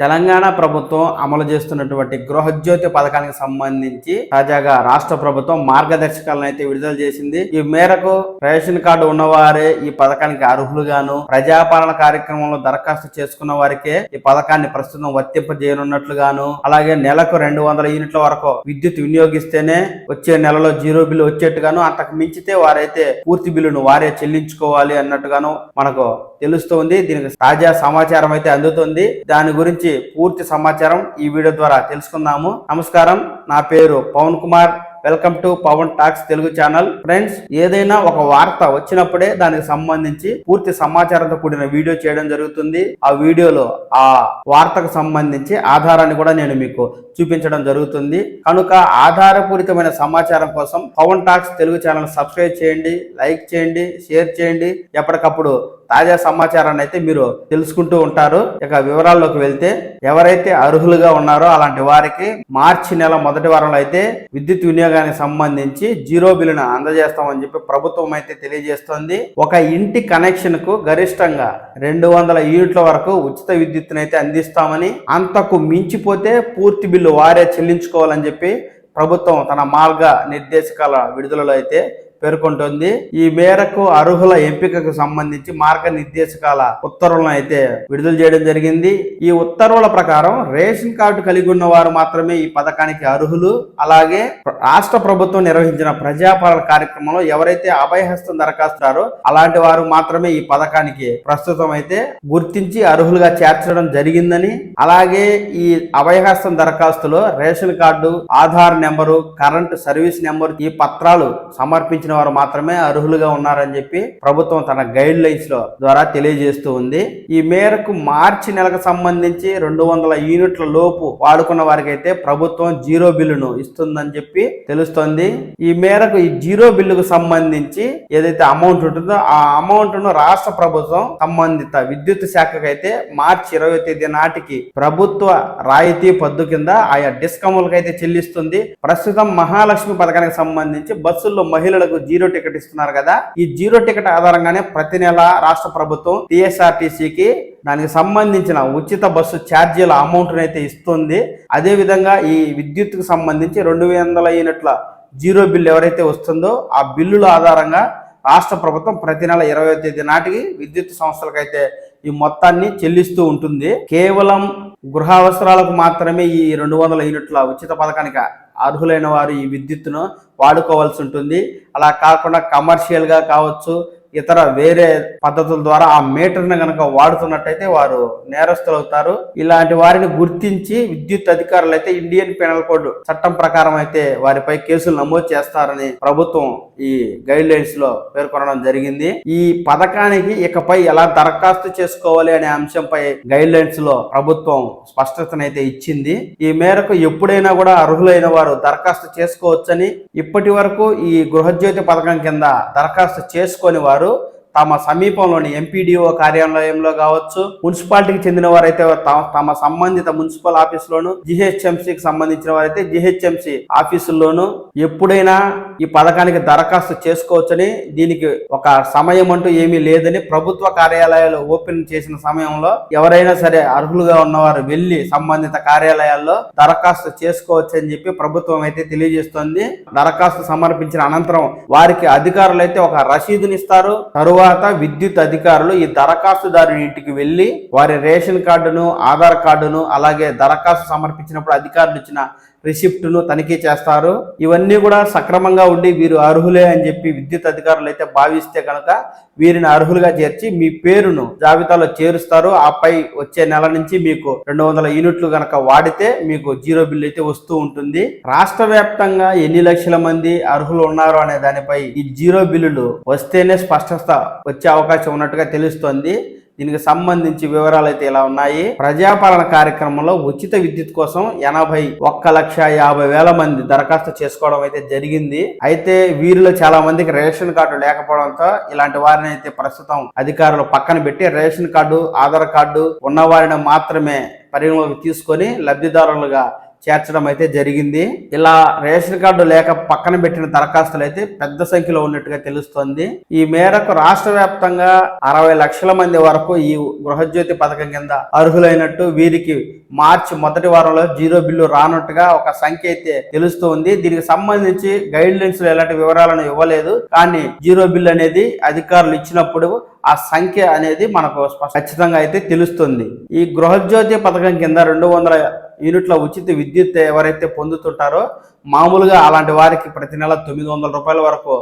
తెలంగాణ ప్రభుత్వం అమలు చేస్తున్నటువంటి గృహజ్యోతి పథకానికి సంబంధించి తాజాగా రాష్ట్ర ప్రభుత్వం మార్గదర్శకాలను అయితే విడుదల చేసింది. ఈ మేరకు రేషన్ కార్డు ఉన్నవారే ఈ పథకానికి అర్హులుగాను ప్రజాపాలన కార్యక్రమంలో దరఖాస్తు చేసుకున్న వారికే ఈ పథకాన్ని ప్రస్తుతం వర్తింపజేయనున్నట్లుగాను అలాగే నెలకు రెండు వందల యూనిట్ల వరకు విద్యుత్ వినియోగిస్తేనే వచ్చే నెలలో జీరో బిల్లు వచ్చేట్టుగాను అంతకు మించితే వారైతే పూర్తి బిల్లును వారే చెల్లించుకోవాలి అన్నట్టుగాను మనకు తెలుస్తోంది. దీనికి తాజా సమాచారం అయితే అందుతుంది. దాని గురించి పూర్తి సమాచారం ఈ వీడియో ద్వారా తెలుసుకుందాము. నమస్కారం. నా పేరు Pavan Kumar. Welcome to Pavan talks Telugu channel. Friends ఏదైనా ఒక వార్త వచ్చినప్పుడే దానికి సంబంధించి పూర్తి సమాచారంతో కూడిన వీడియో చేయడం జరుగుతుంది. ఆ వీడియోలో ఆ వార్తకు సంబంధించి ఆధారాన్ని కూడా నేను మీకు చూపించడం జరుగుతుంది. కనుక ఆధారపూరితమైన సమాచారం కోసం Pavan talks Telugu channel subscribe చేయండి లైక్ చేయండి షేర్ చేయండి. ఎప్పటికప్పుడు తాజా సమాచారాన్ని అయితే మీరు తెలుసుకుంటూ ఉంటారు. ఇక వివరాల్లోకి వెళ్తే ఎవరైతే అర్హులుగా ఉన్నారో అలాంటి వారికి మార్చి నెల మొదటి వారంలో అయితే విద్యుత్ వినియోగానికి సంబంధించి జీరో బిల్లును అందజేస్తామని చెప్పి ప్రభుత్వం అయితే తెలియజేస్తోంది. ఒక ఇంటి కనెక్షన్కు గరిష్టంగా రెండు వందల యూనిట్ల వరకు ఉచిత విద్యుత్తును అయితే అందిస్తామని అంతకు మించిపోతే పూర్తి బిల్లు వారే చెల్లించుకోవాలని చెప్పి ప్రభుత్వం తన మార్గ నిర్దేశకాల విడుదలలో అయితే పేర్కొంటోంది. ఈ మేరకు అర్హుల ఎంపికకు సంబంధించి మార్గనిర్దేశకాల ఉత్తర్వులను అయితే విడుదల చేయడం జరిగింది. ఈ ఉత్తర్వుల ప్రకారం రేషన్ కార్డు కలిగి ఉన్న వారు మాత్రమే ఈ పథకానికి అర్హులు. అలాగే రాష్ట్ర ప్రభుత్వం నిర్వహించిన ప్రజాపాలన కార్యక్రమంలో ఎవరైతే అభయహస్తం దరఖాస్తారో అలాంటి వారు మాత్రమే ఈ పథకానికి ప్రస్తుతం అయితే గుర్తించి అర్హులుగా చేర్చడం జరిగిందని. అలాగే ఈ అభయహస్తం దరఖాస్తులో ration card Aadhaar number current service number ఈ పత్రాలు సమర్పించిన వారు మాత్రమే అర్హులుగా ఉన్నారని చెప్పి ప్రభుత్వం తన గైడ్ లైన్స్లో ద్వారా తెలియజేస్తూ ఉంది. ఈ మేరకు మార్చి నెలకు సంబంధించి రెండు వందల యూనిట్ల లోపు వాడుకున్న వారికి అయితే ప్రభుత్వం జీరో బిల్లును ఇస్తుందని చెప్పి తెలుస్తోంది. ఈ మేరకు ఈ జీరో బిల్లుకు సంబంధించి ఏదైతే అమౌంట్ ఉంటుందో ఆ అమౌంట్ను రాష్ట్ర ప్రభుత్వం సంబంధిత విద్యుత్ శాఖకు అయితే మార్చి ఇరవై తేదీ నాటికి ప్రభుత్వ రాయితీ పద్దు కింద ఆయా డిస్కములకు అయితే చెల్లిస్తుంది. ప్రస్తుతం మహాలక్ష్మి పథకానికి సంబంధించి బస్సుల్లో మహిళలకు జీరో టికెట్ ఇస్తున్నారు కదా. ఈ జీరో టికెట్ ఆధారంగానే ప్రతి నెల రాష్ట్ర ప్రభుత్వం టిఎస్ఆర్టీసీకి దానికి సంబంధించిన ఉచిత బస్సు ఛార్జీల అమౌంట్ని అయితే ఇస్తుంది. అదేవిధంగా ఈ విద్యుత్కు సంబంధించి రెండు వందల యూనిట్ల జీరో బిల్లు ఎవరైతే వస్తుందో ఆ బిల్లుల ఆధారంగా రాష్ట్ర ప్రభుత్వం ప్రతి నెల ఇరవై తేదీ నాటికి విద్యుత్ సంస్థలకైతే ఈ మొత్తాన్ని చెల్లిస్తూ ఉంటుంది. కేవలం గృహ అవసరాలకు మాత్రమే ఈ రెండు వందల యూనిట్ల ఉచిత పథకానికి అర్హులైన వారు ఈ విద్యుత్తును వాడుకోవాల్సి ఉంటుంది. అలా కాకుండా కమర్షియల్గా కావచ్చు ఇతర వేరే పద్ధతుల ద్వారా ఆ మీటర్ని కనుక వాడుతున్నట్టయితే వారు నేరస్తులు అవుతారు. ఇలాంటి వారిని గుర్తించి విద్యుత్ అధికారులు అయితే ఇండియన్ పెనల్ కోడ్ చట్టం ప్రకారం అయితే వారిపై కేసులు నమోదు చేస్తారని ప్రభుత్వం ఈ గైడ్ లైన్స్లో పేర్కొనడం జరిగింది. ఈ పథకానికి ఇకపై ఎలా దరఖాస్తు చేసుకోవాలి అనే అంశంపై గైడ్ లైన్స్లో ప్రభుత్వం స్పష్టతనైతే ఇచ్చింది. ఈ మేరకు ఎప్పుడైనా కూడా అర్హులైన వారు దరఖాస్తు చేసుకోవచ్చని ఇప్పటి వరకు ఈ గృహజ్యోతి పథకం కింద దరఖాస్తు చేసుకొని వారు claro తమ సమీపంలోని ఎంపీడీఓ కార్యాలయంలో కావచ్చు మున్సిపాలిటీకి చెందిన వారైతే తమ సంబంధిత మున్సిపల్ ఆఫీసులోను జిహెచ్ఎంసీకి సంబంధించిన వారైతే జిహెచ్ఎంసీ ఆఫీసుల్లోను ఎప్పుడైనా ఈ పథకానికి దరఖాస్తు చేసుకోవచ్చని దీనికి ఒక సమయం అంటూ ఏమీ లేదని ప్రభుత్వ కార్యాలయాలు ఓపెన్ చేసిన సమయంలో ఎవరైనా సరే అర్హులుగా ఉన్నవారు వెళ్ళి సంబంధిత కార్యాలయాల్లో దరఖాస్తు చేసుకోవచ్చు అని చెప్పి ప్రభుత్వం అయితే తెలియజేస్తోంది. దరఖాస్తు సమర్పించిన అనంతరం వారికి అధికారులు అయితే ఒక రసీదునిస్తారు. తరువాత తరువాత విద్యుత్ అధికారులు ఈ దరఖాస్తుదారుని ఇంటికి వెళ్ళి వారి రేషన్ కార్డును ఆధార్ కార్డును అలాగే దరఖాస్తు సమర్పించినప్పుడు అధికారులు ఇచ్చిన రిసిప్ట్ను తనిఖీ చేస్తారు. ఇవన్నీ కూడా సక్రమంగా ఉండి వీరు అర్హులే అని చెప్పి విద్యుత్ అధికారులు అయితే భావిస్తే కనుక వీరిని అర్హులుగా చేర్చి మీ పేరును జాబితాలో చేరుస్తారు. ఆపై వచ్చే నెల నుంచి మీకు రెండు వందల యూనిట్లు గనక వాడితే మీకు జీరో బిల్ అయితే వస్తూ ఉంటుంది. రాష్ట్ర వ్యాప్తంగా ఎన్ని లక్షల మంది అర్హులు ఉన్నారు అనే దానిపై ఈ జీరో బిల్లులు వస్తేనే స్పష్టత వచ్చే అవకాశం ఉన్నట్టుగా తెలుస్తోంది. దీనికి సంబంధించి వివరాలు అయితే ఇలా ఉన్నాయి. ప్రజాపాలన కార్యక్రమంలో ఉచిత విద్యుత్ కోసం ఎనభై ఒక్క లక్ష యాభై వేల మంది దరఖాస్తు చేసుకోవడం అయితే జరిగింది. అయితే వీరిలో చాలా మందికి రేషన్ కార్డు లేకపోవడంతో ఇలాంటి వారిని అయితే ప్రస్తుతం అధికారులు పక్కన పెట్టి రేషన్ కార్డు ఆధార్ కార్డు ఉన్న వారిని మాత్రమే పరిగణలోకి తీసుకొని లబ్ధిదారులుగా చేర్చడం అయితే జరిగింది. ఇలా రేషన్ కార్డు లేక పక్కన పెట్టిన దరఖాస్తులు అయితే పెద్ద సంఖ్యలో ఉన్నట్టుగా తెలుస్తోంది. ఈ మేరకు రాష్ట్ర వ్యాప్తంగా అరవై లక్షల మంది వరకు ఈ గృహజ్యోతి పథకం కింద అర్హులైనట్టు వీరికి మార్చి మొదటి వారంలో జీరో బిల్లు రానట్టుగా ఒక సంఖ్య అయితే తెలుస్తోంది. దీనికి సంబంధించి గైడ్ లైన్స్లో ఎలాంటి వివరాలను ఇవ్వలేదు. కానీ జీరో బిల్ అనేది అధికారులు ఇచ్చినప్పుడు ఆ సంఖ్య అనేది మనకు ఖచ్చితంగా అయితే తెలుస్తుంది. ఈ గృహజ్యోతి పథకం కింద రెండు వందల యూనిట్ల ఉచిత విద్యుత్ ఎవరైతే పొందుతుంటారో మామూలుగా అలాంటి వారికి ప్రతి నెల తొమ్మిది వందల రూపాయల వరకు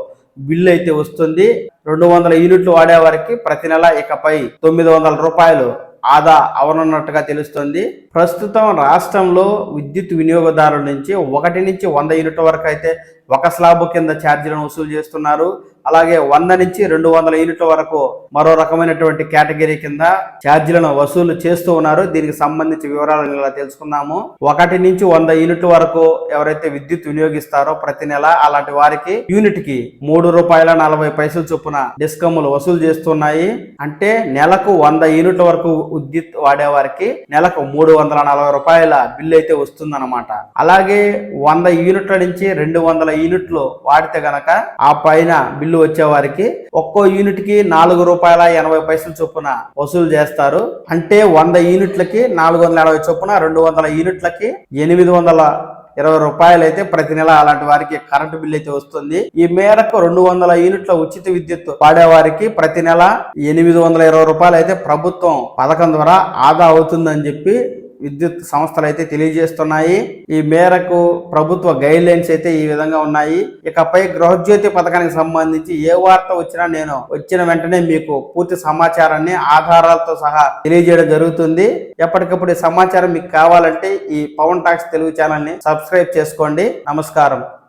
బిల్లు అయితే వస్తుంది. రెండు వందల యూనిట్లు వాడే వారికి ప్రతి నెల ఇకపై తొమ్మిది వందల రూపాయలు ఆదా అవనున్నట్టుగా తెలుస్తుంది. ప్రస్తుతం రాష్ట్రంలో విద్యుత్ వినియోగదారుల నుంచి ఒకటి నుంచి వంద యూనిట్ల వరకు అయితే ఒక స్లాబ్ కింద ఛార్జీలను వసూలు చేస్తున్నారు. అలాగే వంద నుంచి రెండు వందల యూనిట్ల వరకు మరో రకమైనటువంటి కేటగిరీ కింద ఛార్జీలను వసూలు చేస్తూ ఉన్నారు. దీనికి సంబంధించి వివరాలను ఇలా తెలుసుకుందాము. ఒకటి నుంచి వంద యూనిట్ల వరకు ఎవరైతే విద్యుత్ వినియోగిస్తారో ప్రతి నెల అలాంటి వారికి యూనిట్కి మూడు రూపాయల నలభై పైసలు చొప్పున డిస్కౌంట్లు వసూలు చేస్తున్నాయి. అంటే నెలకు వంద యూనిట్ల వరకు విద్యుత్ వాడే వారికి నెలకు మూడు వందల నలభై రూపాయల బిల్లు అయితే వస్తుందన్నమాట. అలాగే వంద యూనిట్ల నుంచి రెండు వందల యూనిట్లు వాడితే గనక ఆ పైన బిల్లు వచ్చే వారికి ఒక్కో యూనిట్కి నాలుగు రూపాయల ఎనభై పైసలు చొప్పున వసూలు చేస్తారు. అంటే వంద యూనిట్లకి నాలుగు వందల ఎనభై చొప్పున రెండు వందల యూనిట్లకి ఎనిమిది వందల ఇరవై రూపాయలు అయితే ప్రతి నెల అలాంటి వారికి కరెంటు బిల్ అయితే వస్తుంది. ఈ మేరకు రెండు వందల యూనిట్ల ఉచిత విద్యుత్ వాడేవారికి ప్రతి నెల ఎనిమిది వందల ఇరవై రూపాయలు అయితే ప్రభుత్వం పథకం ద్వారా ఆదా అవుతుందని చెప్పి విద్యుత్ సంస్థలు అయితే తెలియజేస్తున్నాయి. ఈ మేరకు ప్రభుత్వ గైడ్ లైన్స్ అయితే ఈ విధంగా ఉన్నాయి. ఇకపై గృహజ్యోతి పథకానికి సంబంధించి ఏ వార్త వచ్చినా నేను వచ్చిన వెంటనే మీకు పూర్తి సమాచారాన్ని ఆధారాలతో సహా తెలియజేయడం జరుగుతుంది. ఎప్పటికప్పుడు ఈ సమాచారం మీకు కావాలంటే ఈ పవన్ టాక్స్ తెలుగు ఛానల్ని సబ్స్క్రైబ్ చేసుకోండి. నమస్కారం.